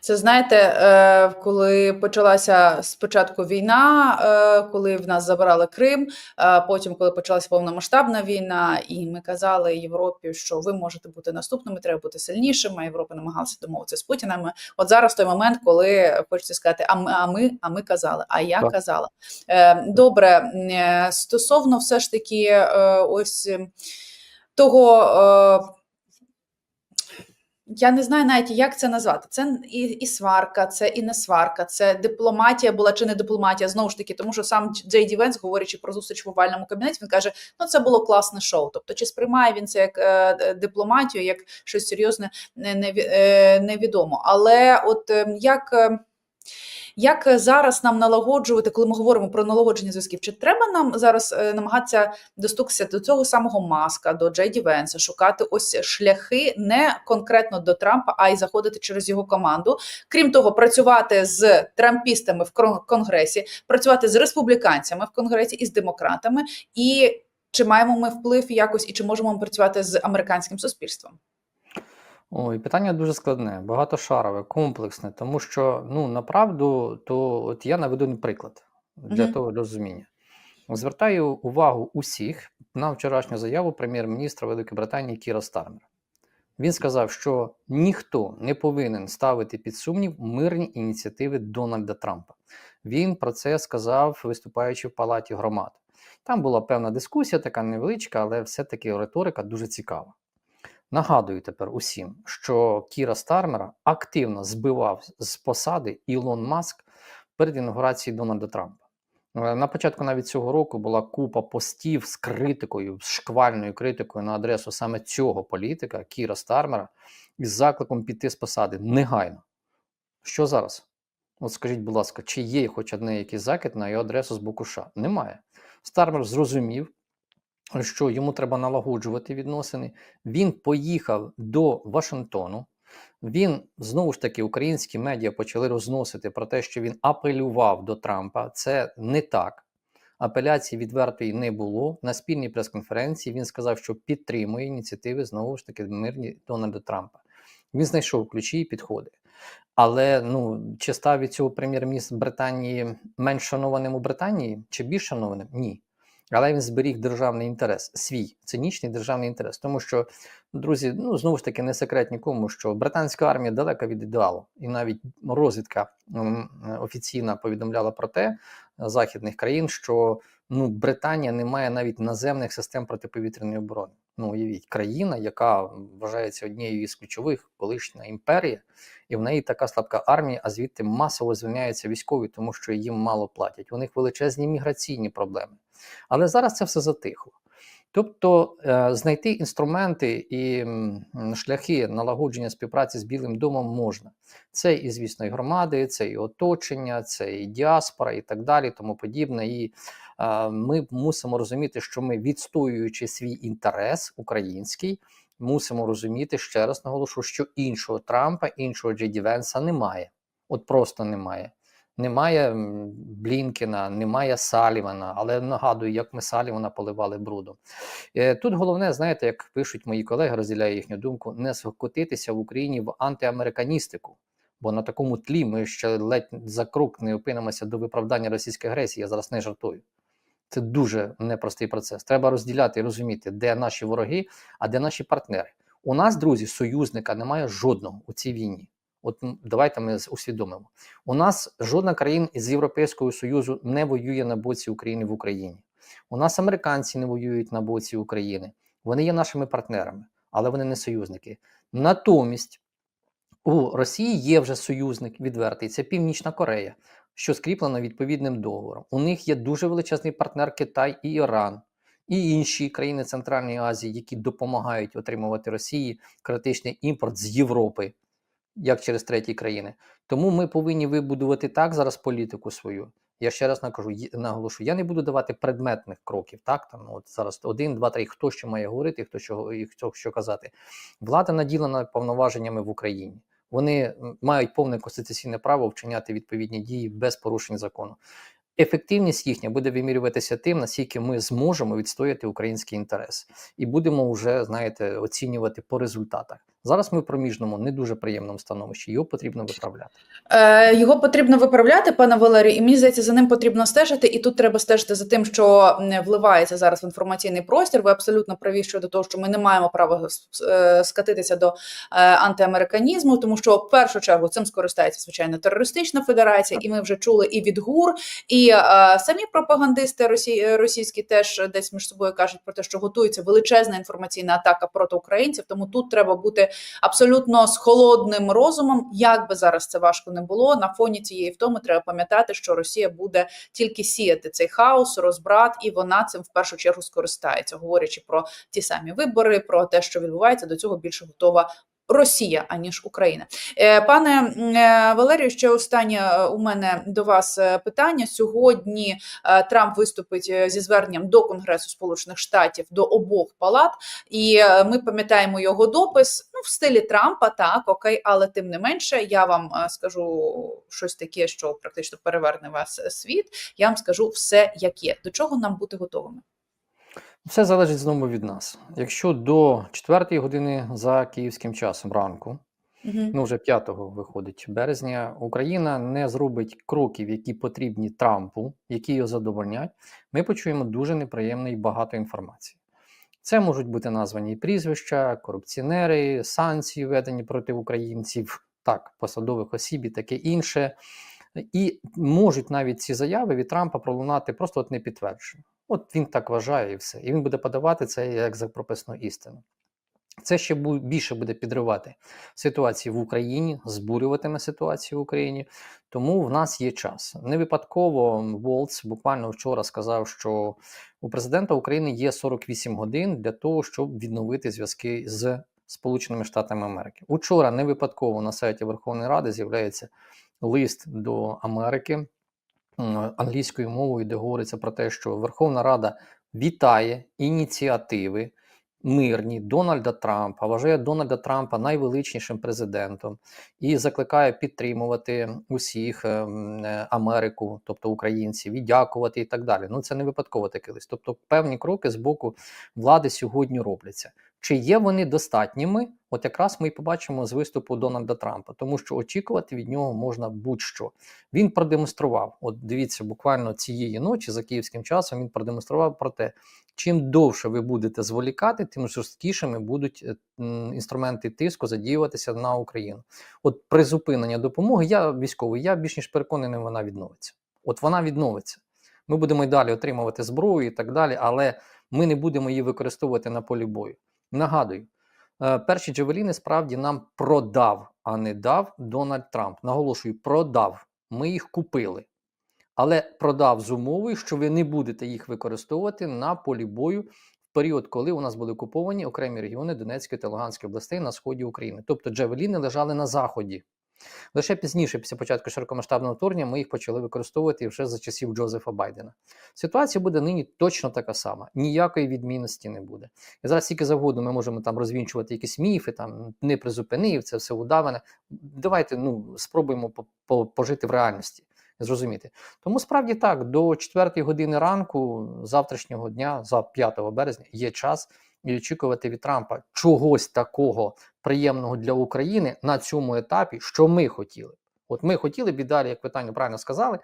Це знаєте, е, коли почалася спочатку війна, е, коли в нас забирали Крим, е, потім, коли почалася повномасштабна війна, і ми казали Європі, що ви можете бути наступними, треба бути сильнішими. а Європа намагалася домовитися з Путіним. От зараз той момент, коли хочеться сказати, а ми, а ми, а ми казали, а я Так. казала. Добре, стосовно все ж таки, ось того. Я не знаю навіть, як це назвати. Це і, і сварка, це і не сварка, це дипломатія була чи не дипломатія. Знову ж таки, тому що сам Джей Ді Венс, говорячи про зустріч в овальному кабінеті, він каже: ну це було класне шоу. Тобто, чи сприймає він це як е, е, дипломатію, як щось серйозне, не, не, е, невідомо. Але от е, як. Е, як зараз нам налагоджувати, коли ми говоримо про налагодження зв'язків? Чи треба нам зараз е, намагатися достукатися до цього самого маска, до Джей Ді Венса, шукати ось шляхи не конкретно до Трампа, а й заходити через його команду? Крім того, працювати з трампістами в конгресі, працювати з республіканцями в конгресі і з демократами, і чи маємо ми вплив якось, і чи можемо ми працювати з американським суспільством? Ой, питання дуже складне, багатошарове, комплексне, тому що ну направду, то от я наведу приклад для Мгм. того розуміння. Звертаю увагу усіх на вчорашню заяву прем'єр-міністра Великої Британії Кіра Стармера. Він сказав, що ніхто не повинен ставити під сумнів мирні ініціативи Дональда Трампа. Він про це сказав, виступаючи в Палаті громад. Там була певна дискусія, така невеличка, але все-таки риторика дуже цікава. Нагадую тепер усім, що Кіра Стармера активно збивав з посади Ілон Маск перед інаугурацією Дональда Трампа. Е, На початку навіть цього року була купа постів з критикою, з шквальною критикою на адресу саме цього політика, Кіра Стармера, із закликом піти з посади негайно. Що зараз? От скажіть, будь ласка, чи є хоч одне якийсь закид на його адресу з боку США? Немає. Стармер зрозумів, що йому треба налагоджувати відносини. Він поїхав до Вашингтону. Він знову ж таки українські медіа почали розносити про те, що він апелював до Трампа. Це не так. Апеляції відвертої не було. На спільній прес-конференції він сказав, що підтримує ініціативи знову ж таки мирні Дональда Трампа. Він знайшов ключі і підходи. Але ну чи став від цього прем'єр-міністр Британії менш шанованим у Британії чи більш шанованим? Ні. Але він зберіг державний інтерес, свій цинічний державний інтерес. Тому що, друзі, ну знову ж таки не секрет нікому, що британська армія далека від ідеалу, і навіть розвідка офіційна повідомляла про те е, західних країн, що ну Британія не має навіть наземних систем протиповітряної оборони. Ну уявіть, країна, яка вважається однією із ключових колишня імперія, і в неї така слабка армія, а звідти масово звільняються військові, тому що їм мало платять. У них величезні міграційні проблеми. Але зараз це все затихло. Тобто е, знайти інструменти і шляхи налагодження співпраці з Білим домом можна. Це і, звісно, і громади, це і оточення, це і діаспора, і так далі, тому подібне. І ми мусимо розуміти, що ми, відстоюючи свій інтерес український, мусимо розуміти, ще раз наголошу, що іншого Трампа, іншого Джеді Венса немає. От просто немає. Немає Блінкена, немає Салівана, але нагадую, як ми Салівана поливали брудом. Е, Тут головне, знаєте, як пишуть мої колеги, розділяю їхню думку, не скотитися в Україні в антиамериканістику. Бо на такому тлі ми ще ледь за крок не опинимося до виправдання російської агресії. Я зараз не жартую. Це дуже непростий процес. Треба розділяти і розуміти, де наші вороги, а де наші партнери. У нас, друзі, союзника немає жодного у цій війні. От давайте ми усвідомимо. У нас жодна країна із Європейського Союзу не воює на боці України в Україні. У нас американці не воюють на боці України. Вони є нашими партнерами, але вони не союзники. Натомість у Росії є вже союзник відвертий, це Північна Корея, що скріплено відповідним договором. У них є дуже величезний партнер Китай і Іран, і інші країни Центральної Азії, які допомагають отримувати Росії критичний імпорт з Європи, як через треті країни. Тому ми повинні вибудувати так зараз політику свою. Я ще раз накажу, є- наголошу, я не буду давати предметних кроків. Так, там ну, от зараз один, два, три, хто що має говорити, хто що і хто що казати. Влада наділена повноваженнями в Україні. Вони мають повне конституційне право вчиняти відповідні дії без порушень закону. Ефективність їхня буде вимірюватися тим, наскільки ми зможемо відстояти український інтерес, і будемо вже знаєте оцінювати по результатах. Зараз ми в проміжному не дуже приємному становищі. Його потрібно виправляти. Е, Його потрібно виправляти, пане Валерію, і мені здається, за ним потрібно стежити. І тут треба стежити за тим, що вливається зараз в інформаційний простір. Ви абсолютно праві щодо того, що ми не маємо права е, скатитися до е, антиамериканізму, тому що в першу чергу цим скористається звичайно терористична федерація, і ми вже чули і від ГУР, і е, самі пропагандисти росі, російські теж десь між собою кажуть про те, що готується величезна інформаційна атака проти українців. Тому тут треба бути абсолютно з холодним розумом, як би зараз це важко не було. На фоні цієї втоми треба пам'ятати, що Росія буде тільки сіяти цей хаос, розбрат, і вона цим в першу чергу скористається, говорячи про ті самі вибори, про те, що відбувається, до цього більше готова. Росія аніж Україна, Е, пане е, Валерію. Ще останнє е, у мене до вас питання. Сьогодні Трамп виступить зі зверненням до Конгресу Сполучених Штатів до обох палат, і ми пам'ятаємо його допис. Ну, в стилі Трампа, так окей, але тим не менше, я вам скажу щось таке, що практично переверне вас світ. Я вам скажу все, як є. До чого нам бути готовими? Все залежить знову від нас. Якщо до 4 години за київським часом ранку, Угу. ну вже 5 виходить березня, Україна не зробить кроків, які потрібні Трампу, які його задовольнять, ми почуємо дуже неприємно і багато інформації. Це можуть бути названі прізвища, корупціонери, санкції, введені проти українців, так, посадових осіб і таке інше. І можуть навіть ці заяви від Трампа пролунати просто от не підтверджено. От він так вважає і все. І він буде подавати це як за прописану істину. Це ще більше буде підривати ситуацію в Україні, збурюватиме ситуацію в Україні. Тому в нас є час. Не випадково Волц буквально вчора сказав, що у президента України є 48 годин для того, щоб відновити зв'язки з Сполученими Штатами Америки. Учора не випадково на сайті Верховної Ради з'являється лист до Америки англійською мовою, де говориться про те, що Верховна Рада вітає ініціативи мирні Дональда Трампа, вважає Дональда Трампа найвеличнішим президентом і закликає підтримувати усіх ем, е, Америку, тобто українців, і дякувати і так далі. Ну це не випадково такий лист. Тобто певні кроки з боку влади сьогодні робляться. Чи є вони достатніми? От якраз ми і побачимо з виступу Дональда Трампа, тому що очікувати від нього можна будь-що. Він продемонстрував. От дивіться, буквально цієї ночі за київським часом він продемонстрував про те, чим довше ви будете зволікати, тим жорсткішими будуть е, інструменти тиску задіюватися на Україну. От призупинення допомоги, я військовий, я більш ніж переконаний, вона відновиться. От вона відновиться. Ми будемо й далі отримувати зброю і так далі, але ми не будемо її використовувати на полі бою. Нагадую, е, перші джевеліни справді нам продав, а не дав Дональд Трамп. Наголошую, продав. Ми їх купили. Але продав з умовою, що ви не будете їх використовувати на полі бою в період, коли у нас були окуповані окремі регіони Донецької та Луганської областей на сході України. Тобто джевеліни лежали на заході. Лише пізніше, після початку широкомасштабного вторгнення, ми їх почали використовувати вже за часів Джозефа Байдена. Ситуація буде нині точно така сама, ніякої відмінності не буде. І зараз тільки завгодно ми можемо там розвінчувати якісь міфи, там не призупинив, це все удаване. Давайте ну спробуємо по- по- пожити в реальності. Зрозуміти. Тому справді так, до 4 години ранку завтрашнього дня, за 5 березня, є час і очікувати від Трампа чогось такого приємного для України на цьому етапі, що ми хотіли. От ми хотіли б і далі, як ви Таню правильно сказали,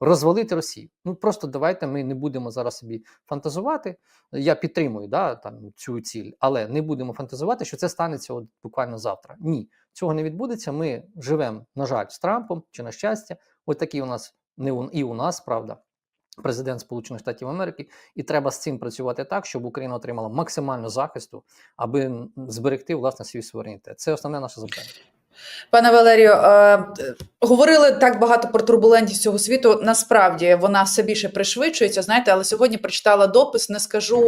розвалити Росію. Ну просто давайте ми не будемо зараз собі фантазувати. Я підтримую да, там, цю ціль, але не будемо фантазувати, що це станеться от буквально завтра. Ні, цього не відбудеться. Ми живемо, на жаль, з Трампом чи на щастя. От такий у нас не у, і у нас, правда. Президент Сполучених Штатів Америки, і треба з цим працювати так, щоб Україна отримала максимально захисту, аби зберегти власне свій суверенітет. Це основне наше завдання. Пане Валерію, е, говорили так багато про турбулентність цього світу. Насправді вона все більше пришвидшується. Знаєте, але сьогодні прочитала допис. Не скажу,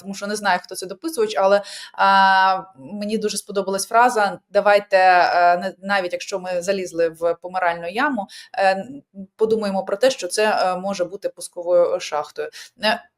тому що не знаю, хто це дописувач, але мені дуже сподобалась фраза. Давайте е, навіть якщо ми залізли в помиральну яму, е, подумаємо про те, що це може бути пусковою шахтою.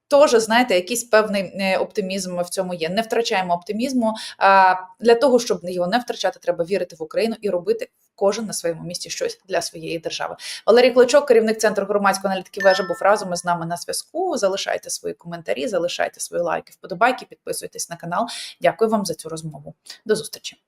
Тож, знаєте, якийсь певний е, оптимізм в цьому є. Не втрачаємо оптимізму. А для того, щоб його не втрачати, треба вірити в Україну і робити кожен на своєму місці щось для своєї держави. Валерій Клочок, керівник центру громадської аналітики вежа, був разом із нами на зв'язку. Залишайте свої коментарі, залишайте свої лайки, вподобайки, підписуйтесь на канал. Дякую вам за цю розмову. До зустрічі.